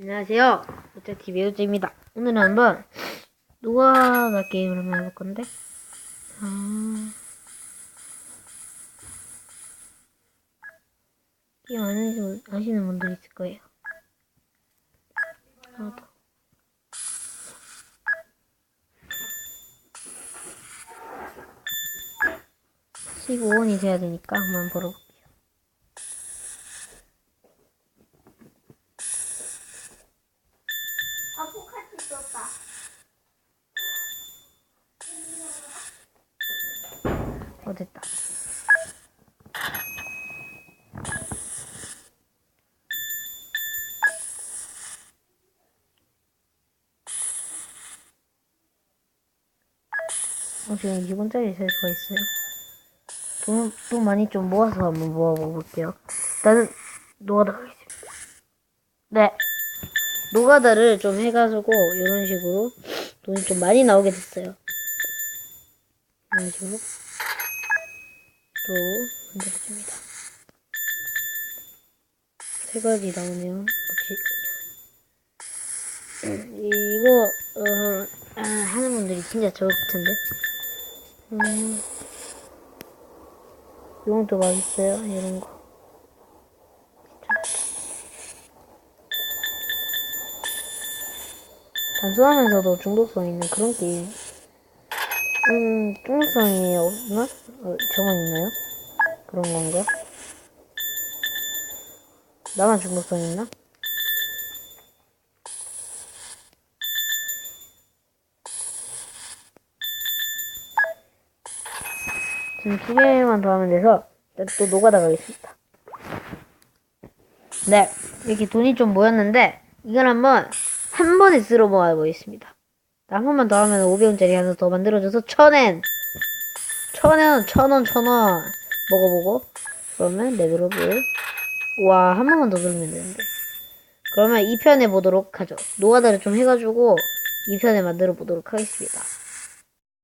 안녕하세요. 오짜TV 오짜입니다. 오늘은 한번 노가다 게임을 한번 해볼 건데, 아, 게임 안 하시는, 아시는 분들 있을 거예요. 하나 더. 십오 원이 돼야 되니까 한번 벌어볼게요. 아, 포카치 썼다. 어, 됐다. 어, 지금 2분짜리 될 수가 있어요. 돈, 돈 많이 좀 모아서 한번 모아볼게요. 일단은, 노가다 가겠습니다. 네. 노가다를 좀 해가지고, 이런 식으로 돈이 좀 많이 나오게 됐어요. 이런 식으로. 또 만들어줍니다. 세 가지 나오네요. 뭐지? 이거 어, 아, 하는 분들이 진짜 적을 텐데. 음, 이런 것도 맛있어요. 이런 거. 단순하면서도 중독성 있는 그런 게임. 음, 중독성이 없나? 어, 저만 있나요? 그런 건가? 나만 중독성 있나? 지금 두 개만 더 하면 돼서 또 노가다 가겠습니다. 네, 이렇게 돈이 좀 모였는데 이걸 한번 한 번에 쓸어 모아 보겠습니다. 한 번만 더 하면 500원짜리 하나 더 만들어줘서 천엔! 천원 천원 천원! 먹어보고 그러면 레벨업을 와 한 번만 더 누르면 되는데. 그러면 2편에 보도록 하죠. 노가다를 좀 해가지고 2편에 만들어 보도록 하겠습니다